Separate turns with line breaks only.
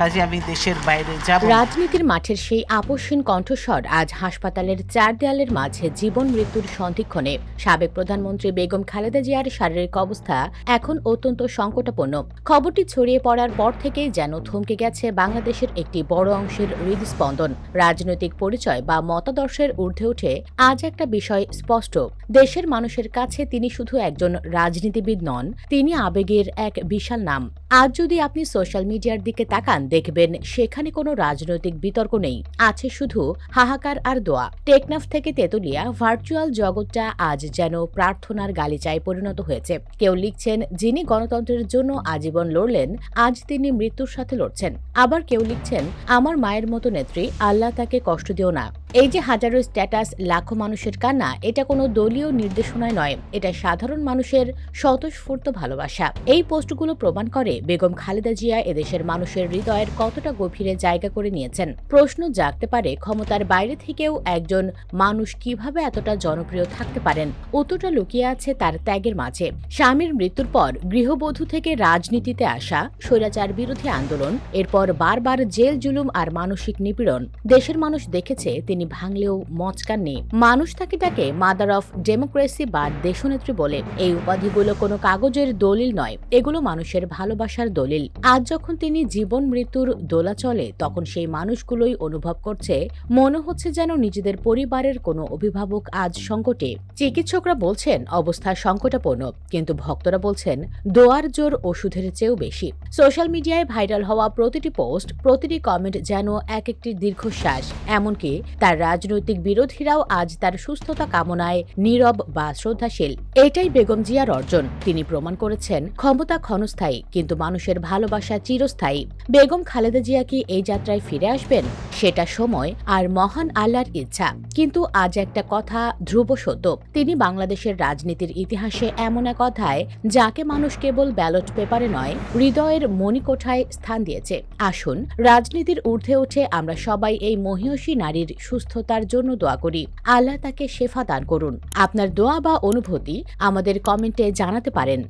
কাজে আমি দেশের বাইরে যাব।
রাজনীতির মাঠের সেই আপসহীন কণ্ঠস্বর আজ হাসপাতালের চার দেয়ালের মাঝে জীবন মৃত্যুর সন্ধিক্ষণে। সাবেক প্রধানমন্ত্রী বেগম খালেদা জিয়ার শারীরিক অবস্থা এখন অত্যন্ত সংকটাপন্ন। খবরটি ছড়িয়ে পড়ার পর থেকেই যেন থমকে গেছে বাংলাদেশের একটি বড় অংশের হৃদস্পন্দন। রাজনৈতিক পরিচয় বা মতাদর্শের ঊর্ধ্বে উঠে আজ একটা বিষয় স্পষ্ট। দেশের মানুষের কাছে তিনি শুধু একজন রাজনীতিবিদ নন, তিনি আবেগের এক বিশাল নাম। আজ যদি আপনি সোশ্যাল মিডিয়ার দিকে তাকান, দেখবেন সেখানে কোনো রাজনৈতিক বিতর্ক নেই। আছে শুধু হাহাকার আর দোয়া। টেকনাফ থেকে তেতুলিয়া ভার্চুয়াল জগৎটা আজ যেন প্রার্থনার গালিচায় পরিণত হয়েছে। কেউ লিখছেন, যিনি গণতন্ত্রের জন্য আজীবন লড়লেন, আজ তিনি মৃত্যুর সাথে লড়ছেন। আবার কেউ লিখছেন, আমার মায়ের মতো নেত্রী, আল্লাহ তাকে কষ্ট দিও না। এই যে হাজারো স্ট্যাটাস লাখো মানুষের কান্না, এটা কোনো দলীয় নির্দেশনায় নয়। এটা সাধারণ মানুষের স্বতঃস্ফূর্ত ভালোবাসা। এই পোস্টগুলো প্রমাণ করে বেগম খালেদা জিয়া এদেশের মানুষের হৃদয়ের কতটা গভীরে জায়গা করে নিয়েছেন। প্রশ্ন জাগতে পারে, ক্ষমতার বাইরে থেকেও একজন মানুষ কীভাবে এতটা জনপ্রিয় থাকতে পারেন? উত্তরটা লুকিয়ে আছে তার ত্যাগের মাঝে। স্বামীর মৃত্যুর পর গৃহবধূ থেকে রাজনীতিতে আসা, স্বৈরাচার বিরোধী আন্দোলন, এরপর বারবার জেল জুলুম আর মানসিক নিপীড়ন। দেশের মানুষ দেখেছে, তিনি ভাঙলেও মচকাননি মানুষ তাকে তাকে মাদার অফ ডেমোক্রেসি বা দেশনেত্রী বলে। এই উপাধিগুলো কোনো কাগজের দলিল নয়, এগুলো মানুষের ভালোবাসার দলিল। আজ যখন তিনি জীবন মৃত্যুর দোলা চলে, তখন সেই মানুষগুলোই অনুভব করছে, মনে হচ্ছে যেন নিজেদের পরিবারের কোনো অভিভাবক আজ সংকটে। চিকিৎসকরা বলছেন, অবস্থা সংকটাপন্ন, কিন্তু ভক্তরা বলছেন, দোয়ার জোর ওষুধের চেয়েও বেশি। সোশ্যাল মিডিয়ায় ভাইরাল হওয়া প্রতিটি পোস্ট প্রতিটি কমেন্ট যেন এক একটি দীর্ঘশ্বাস। এমনকি তার রাজনৈতিক বিরোধীরাও আজ তার সুস্থতা কামনায় নীরব বা শ্রদ্ধাশীল। এটাই বেগম জিয়ার অর্জন। তিনি প্রমাণ করেছেন, ক্ষমতা ক্ষণস্থায়ী, কিন্তু মানুষের ভালোবাসা চিরস্থায়ী। বেগম খালেদা জিয়া কি এই যাত্রায় ফিরে আসবেন? সেটা সময় আর মহান আল্লাহর ইচ্ছা। কিন্তু আজ একটা কথা ধ্রুব সত্য। তিনি বাংলাদেশের রাজনীতির ইতিহাসে এমন এক অধ্যায়, যাকে মানুষ কেবল ব্যালট পেপারে নয়, হৃদয়ের মণিকোঠায় স্থান দিয়েছে। আসুন, রাজনীতির ঊর্ধ্বে উঠে আমরা সবাই এই মহিয়সী নারীর সুস্থতার জন্য দোয়া করি। আল্লাহ তাকে শেফা দান করুন। আপনার দোয়া বা অনুভূতি আমাদের কমেন্টে জানাতে পারেন।